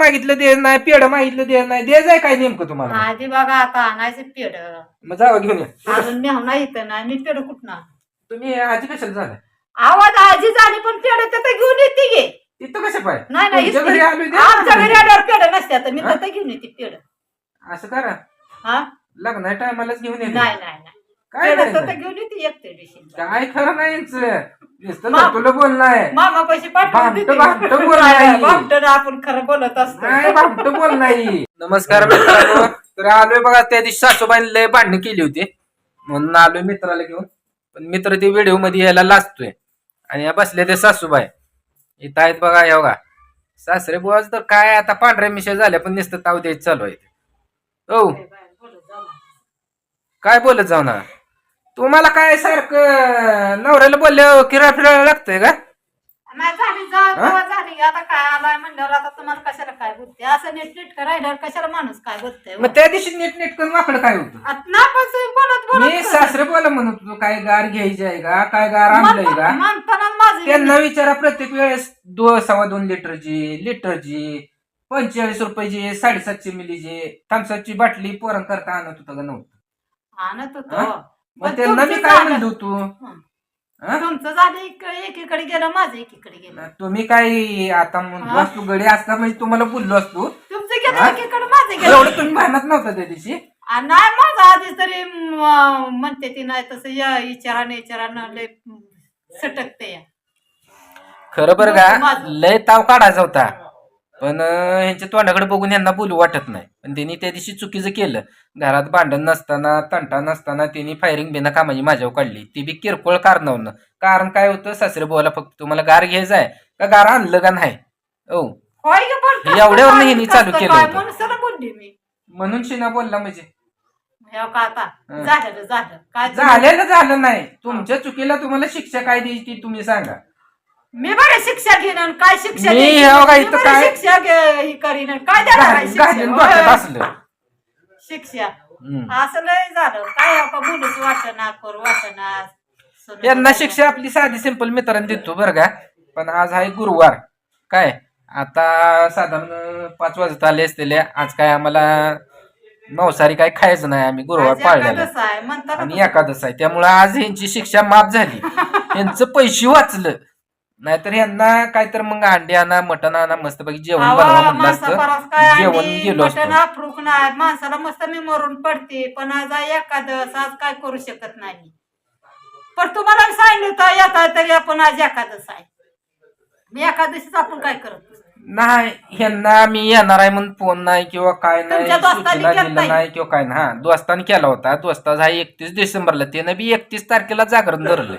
मागितलं दे नाही पेड मागितलं दे नाही. दे जाय काय नेमकं तुम्हाला? आधी बघा आता आणायचं पेड मग जावा घेऊन या. अजून इथं नाही. मी पेड कुठं तुम्ही आजी कशाला झालं आवाज आजी झाली पण पेड तिथं घेऊन येते गे तिथं कसं पाय? नाही नाही तुमच्या घरी आलोय इथं- द्या. आमच्या घरी आल्यावर पेड नसते आता. मी हा? तिथं घेऊन येते पेड असं करा. हा? लग्ना टायमालाच घेऊन येते. नाही नाही नाही. काय पेढं नाही तिथं घेऊन येते एकटे दिवशी काय खरं नाही यांचं. नुसतं मा- तुला बोलणं आहे मामा पैसे भामटं- भामटं बोलायला. आपण खरं बोलत असतो. नाही भामट बोल नाही नमस्कार मित्रांनो. तर आलोय बघा त्या दिवशी सासूबाईने लय भांडणं केली होती. म्हणून आलोय मित्राला घेऊन. पण मित्र ते व्हिडिओमध्ये यायला लाजतोय. आणि या बसले ते सासूबाई. इथं आहेत बघा या बघा. सासरे बुवाच तर काय आता पांढऱ्या मिशा झाल्या पण नुसतं ताव द्यायचं चालू आहे हो. काय बोलत जाऊ ना? तुम्हाला काय सारखं नवऱ्याला बोलल्यावर किरा फिरायला लागतंय का? नाही झाली जा- तेव्हा झाली. आता काय आलाय म्हणल्यावर आता तुम्हाला कशाला काय बोलते? असं नीट नीट राहिल्यावर कशाला माणूस काय बोलतोय? मग त्या दिवशी नीट नीट करून वाकडं काय होतं? आता ना पण तुम्ही बोलत मी सासरे बोला म्हणत होतो काय गार घ्यायची आहे का? काय गार आणलंय का? माझं त्यांना विचारा प्रत्येक वेळेस दो सव्वा दोन लिटरची लिटरची पंचेचाळीस रुपयाची साडेसातशे मिलीची थम्सअपची बाटली पोरण करता आणत होतं का नव्हतं? आणत होतो. हा? मग त्यांना मी काय. म्हणलो हं. हा? तुमचं झालं एक- एकीकडे गेलं माझं एकीकडे गेलं तुम्ही काय आता म्हणलो हा? असतो गडी असता म्हणजे तुम्हाला बोललो असतो तुमचं गेलं हा? एकीकडे माझं गेलं एवढं तुम्ही भांडत नव्हता त्या दिवशी आ, नाही माझं आधीच तरी म, म्हणते ती नाही तसं या विचाराने विचारानं लय सटकते या खरं बरं का. लय ताव काढायचा होता पण ह्यांच्या तोंडाकडे बघून यांना बोलू वाटत नाही. पण त्यांनी त्या दिवशी चुकीचं केलं. घरात भांडण नसताना तंटा नसताना त्यांनी फायरिंग बिना कामाची माझ्यावर काढली. ती बी किरकोळ कारणावरनं. कारण काय होतं? सासरे बोला फक्त तुम्हाला गार घ्यायचं आहे का गार आणलं का नाही? एवढ्यावर ह्यांनी चालू केलं होतं. म्हणून शिना बोलला म्हणजे. झालेलं झालं? नाही. तुमच्या चुकीला तुम्हाला शिक्षा काय द्यायची तुम्ही सांगा. मी बरं शिक्षा आणि काय शिक्षा मी द्यायची? हे बघा मी इथं बरं काय- शिक्षा घे- हे करीन काय देणार आहे शिक्षा? होय. असलं. शिक्षा. हम्म. असं लय झालं. काय हो का बोलूच वाटना करू वाटना? यांना. शिक्षा आपली साधी सिंपल मित्रांनी देतो बरं का. पण आज आहे गुरुवार. काय? आता साधारण पाच वाजता आले असतील. आज काय आम्हाला मांसाहारी काय खायचं नाही आम्ही गुरुवार आज पाळलेला. एकादश आहे. आणि एकादश आहे. त्यामुळे आज यांची शिक्षा माफ झाली. यांचं पैसे वाचलं. नाहीतर यांना काय तर मग अंडी आणा मटण आणा मस्तपैकी जेवण बनवा म्हणलं असतं. जेवण गेलो असतो. नाही. माणसाला मस्त मी मरून पडते पण आज एकादश आज काय करू शकत नाही. पण तुम्हाला सांगितलं येत तरी आपण आज एकादश आहे. मी एकादशीच आपण काय करत. नाही. ह्यांना मी येणार आहे म्हणून फोन नाही किंवा काय नाही सूचना दिलं किंवा काय नाही. हा दोस्तानी केला होता. दोस्ताचा हा एकतीस डिसेंबरला. त्यानं बी एकतीस तारखेला जागरण धरलंय.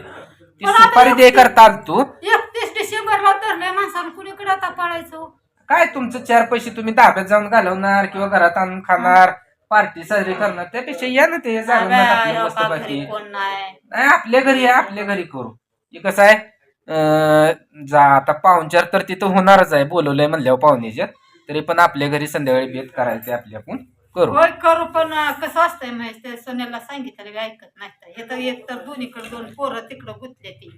ती पण आता सुपारी दे करता आलतो एकतीस डिसेंबरला धरलंय माणसाला कुणीकडे आता पाळायचं? काय तुमचं चार पैसे तुम्ही धाब्यात जाऊन घालवणार किंवा घरात आणून खाणार पार्टी साजरी करणार त्यापेक्षा या ना ते कोण नाही. नाही आपल्या घरी या आपल्या घरी करू. हे कसं आहे? अं, जा आता पाहुणचार तर तिथं होणारच आहे बोलवलंय म्हणल्यावर पाहुण्याच्या तरी पण आपल्या घरी संध्याकाळी बेत करायचे आपले आपण करू. होय करू पण कसं असतंय माहिती ते सोन्याला सांगितलं बी ऐकत नाही तर. हे तर एक तर दोन्हीकडे दोन पोरं तिकडं गुंतले ती.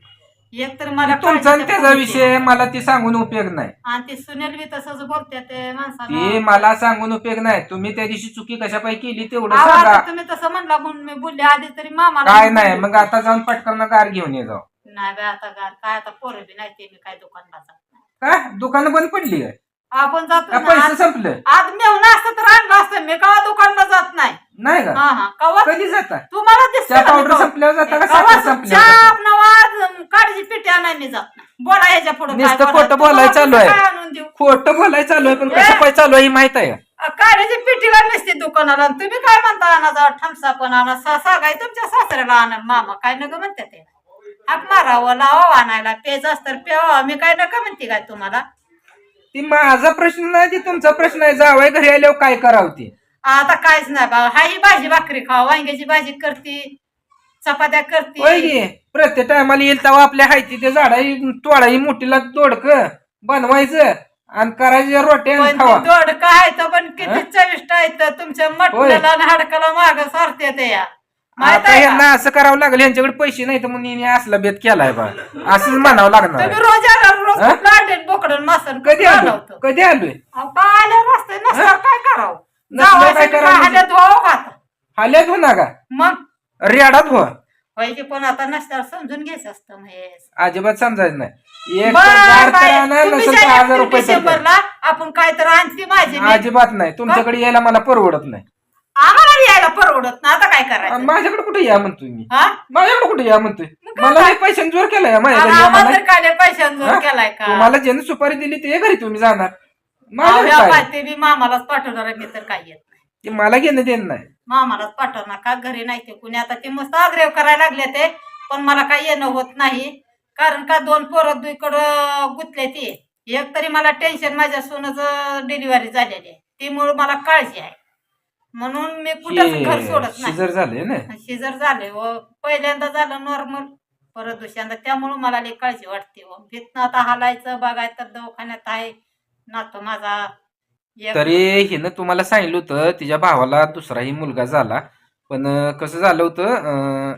एक तर मला तुमचा आणि त्याचा. विषय मला ती सांगून उपयोग नाही. आणि ते सुनेल बी तसंच बोलते ते ती माणसाला मला सांगून उपयोग नाही. तुम्ही त्या दिवशी चुकी कशापाई केली तेवढं आवा, सांगा. तुम्ही तसं म्हणला म्हणून मी बोलले आधी तरी मामाला काय नाही. मग आता जाऊन पटकन गार घेऊन ये जाऊ. नाही बे आता गार. काय आता पोरं बी नाही ते मी काय दुकानला जात नाही काय? दुकान बंद पडली काय आपण जातो का ना, पैसे आज- संपलं. आज मेहून असतं तर आणलं असतं. मी कवा दुकानला जात नाही. नाही का? हा हा. कवा? कधी जाता? तुम्हाला दिसतं चहा का मी पावडर कवा? संपल्यावर जाता का? कवा साखर संपल्यावर चहा जाता? नवाज काळजी पिठी आणाय मी जात नाही. बोला ह्याच्या पुढे नुसतं खोटं बोलायचं. चालू आहे. आणून देऊ? खोटं बोलायचं चालू आहे पण कसं पाय चालू आहे हे माहीत आहे का? काळ्याची पिठीला नसते दुकानाला आणि तुम्ही काय म्हणता आणा जा ठमसा पण आणा. सा सांगाय तुमच्या सासऱ्याला आणा. मामा काय नका म्हणते ते. हाक मारावं लावावं आणायला. पेज असतं पेवावं. मी काय नका म्हणते काय तुम्हाला? ती माझा प्रश्न नाही ती तुमचा प्रश्न आहे. जावय घरी आल्यावर काय करावं ती? आता काहीच नाही बाबा हा ही भाजी भाकरी खावा वांग्याची भाजी करते चपात्या होय करते की? प्रत्येक टायमाला येईल तेव्हा आपल्या हायती ते झाडाई तोडाई मोठीला दोडक बनवायचं आणि करायचे रोट्या आणि पण खावा. ते दोडकं आहे तर पण किती हं? चविष्ट आहे तर तुमच्या मटणाला आणि हाडकाला माग सारते ते या माहीत आता आहे का? यांना असं करावं लागेल यांच्याकडे पैसे नाही तर म्हणून हिने असला बेत केलाय बा असंच म्हणावं लागणार तुम्ही आहे. रोज आला हा? बोकडून मासन कधी आलोय बनवतो. कधी आलोय काय आले रस्ते नसल्यावर काय करावं नसल्यावर काय करावं? का आता? हाल्यात हो ना का मग रेडात हो पण आता नसल्यावर समजून घ्यायचं असतं महेश अजिबात समजायचं नाही एक बरं, तर दार बाय. तर आणा, तुम्ही नसेल तर ज्या हजार रुपये तर द्या. डिसेंबरला आपण काय तर आणते माझी मी. अजिबात नाही तुमच्याकडे यायला मला परवडत नाही आम्हाला परवडत ना आता काय आणि करायचं माझ्याकडे कुठे या म्हणतोय मी? हा? माझ्याकडे कुठे या म्हणतोय? मग काय मला? हे पैशांनी जोर केलाय आणि माझ्याकडे या आम्हाला मला. तर काय पैशांवर हा? केलाय का? तुम्हाला ज्याने सुपारी दिली ते घरी तुम्ही जाणार. माझ्याकडे काय? बी मामालाच पाठवणार आहे मी तर काय येत नाही. ते मला घेणं देणं नाही. मामालाच पाठवणार का? घरी नाही ते कुणी. आता ते मस्त आग्रह करायला लागले ते पण मला काही येणं होत नाही. कारण का दोन पोरं दुईकडं गुतले ते. एक तरी मला टेन्शन माझ्या सोनच डिलिव्हरी झालेली आहे. त्यामुळे मला काळजी आहे. म्हणून मी कुठंच घर सोडत नाही. शिजर झाले ना? शिजर झाले व पहिल्यांदा झालं नॉर्मल परत दुसऱ्यांदा. त्यामुळे मला लई काळजी वाटते व भीतनं आता हालायचं बघायचं तर दवाखान्यात आहे. नातो माझा एक- तरी हिनं तुम्हाला सांगितलं होतं तिच्या भावाला दुसराही मुलगा झाला. पण अं, कसं झालं होतं अं,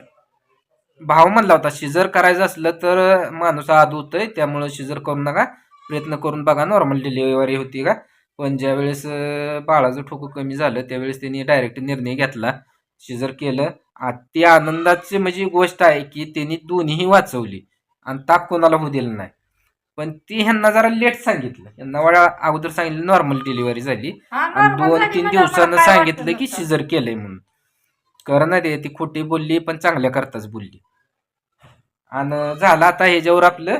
भाव म्हणला होता शिजर करायचं असलं तर माणूस आद होतोय त्यामुळं शिजर करू नका. प्रयत्न करून बघा नॉर्मल डिलिव्हरी होती का? पण ज्यावेळेस बाळाचं ठोकं कमी झालं त्यावेळेस त्यांनी डायरेक्ट निर्णय घेतला. शिजर केलं अति आनंदाची म्हणजे गोष्ट आहे की त्यांनी दोन्हीही वाचवली. आणि ताप कोणाला होऊ दिलं नाही. पण ती ह्यांना जरा लेट सांगितलं. यांना वळा अगोदर सांगितलं नॉर्मल डिलिव्हरी झाली. आणि दोन तीन म्हणजे दिवसानं सांगितलं की. शिजर केलंय म्हणून. कर ना रे ती खोटी बोलली पण चांगल्या करताच बोलली. आणि झालं आता ह्याच्यावर आपलं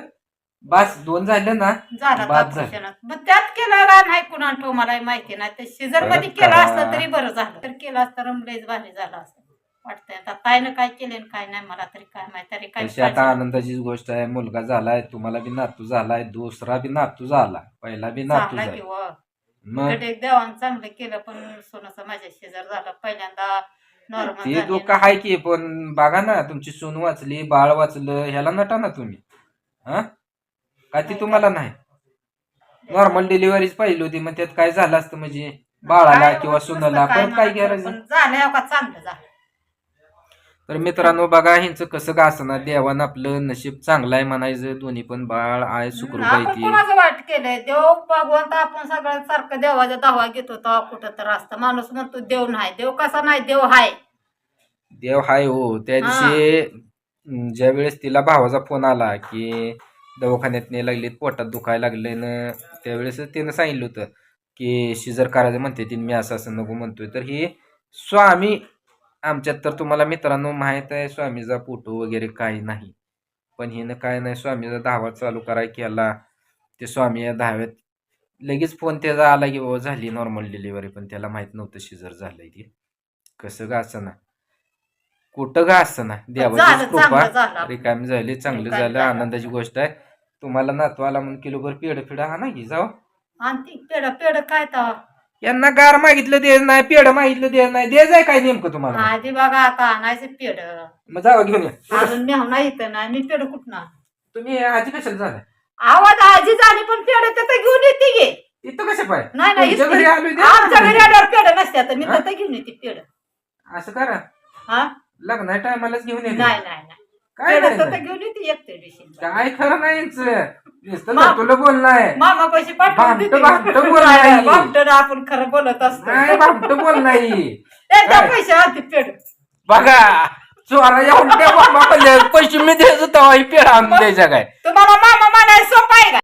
बास दोन झालं ना झालं बाद झालं. मग त्यात केलं का नाही कुणा ठेव मला माहिती नाही. ते शिजरमध्ये केलं. असतं तरी बरं झालं. तर केलं असतं रमलेच भारी झालं असं वाटतंय आता ताईनं काय केलं काय नाही मला तरी काय माहिती. तरी काय तशी आता आनंदाचीच गोष्ट आहे. मुलगा झालाय तुम्हाला बी नातू झालाय दुसरा बी नातू झाला. पहिला बी नातू झाला मग? एक देवानं चांगलं केलं पण सोनचं माझ्या शेजार झालं. पहिल्यांदा नॉर्मल ते दुःख आहे की पण बघा ना तुमची सून वाचली बाळ वाचलं ह्याला नटा ना तुम्ही. हा? काय ती तुम्हाला नाही? नॉर्मल डिलिव्हरीच पाहिली होती मग त्यात काय झालं असतं? म्हणजे बाळाला किंवा सुनाला परत काय करायचं झालं का? चांगलं झालं. तर मित्रांनो बघा ह्यांचं कसं का असणार देवानं आपलं नशीब चांगलं आहे म्हणायचं. दोन्ही पण बाळ आहे सुखरूप आहे आपण ती. कोणाचं केलंय? देव भगवंत आपण सगळ्यात सारखं देवाचा दावा घेतो तेव्हा कुठं तर असतं. माणूस म्हणतो देव नाही. देव कसा नाही? देव हाय. देव हाय हो. त्या दिवशी ज्या वेळेस तिला भावाचा फोन आला की दवाखान्यात नाही लागलेत पोटात दुखायला लागले ना त्यावेळेस तिनं सांगितलं होतं की शिजर करायचं म्हणते ती मी असं असं नको म्हणतोय. तर ही स्वामी आमच्यात तर तुम्हाला मित्रांनो माहीत आहे स्वामीचा फोटो वगैरे काही नाही. पण हिनं काय नाही स्वामीचा धावा चालू कराय केला. ते स्वामी या धाव्यात लगेच फोन त्याचा आला की बाबा झाली नॉर्मल डिलिव्हरी पण त्याला माहीत नव्हतं शिजर झालंय ते. कसं का असं ना. कुठं का असं ना देवाची झालं कृपा. झालं रिकामी झाली चांगलं झालं झालं. आनंदाची गोष्ट आहे. तुम्हाला नातू आला म्हणून किलोभर पेड फिड हा ना की जाऊ. आणि पेड पेड काय तर यांना गार मागितलं दे नाही. पेड मागितलं दे नाही. दे जाय काय नेमकं तुम्हाला? आधी बघा आता आणायचं पेड मग जावा घेऊन या. अजून मेहना इथं नाही. मी पेड कुठं तुम्ही आजी कशाला झालाय आवाज आजी झाली पण पेड तिथं घेऊन येते गे इथं कशा पाय? नाही नाही. आमच्या घरी आल्यावर पेड नसते आता. मी घेऊन येते पेड असं करा. हा? लग्न टायमालाच घेऊन येते नाही नाही काय नाही. घेऊन येते एकटे काय खरं नाही यांचं. नुसतं मा- तुला बोलणं आहे मामा पैसे पाठवून भामटं- देते. भामटं बोलायला. भामटं आपण खरं बोलत असतो नाही भामट बोल नाही एकदा काय? पैसे पेड बघा चोरा पैसे मी द्यायचो तेव्हा ही पेढा आणून द्यायच्या काय तुम्हाला मामा म्हणायला सोपं आहे का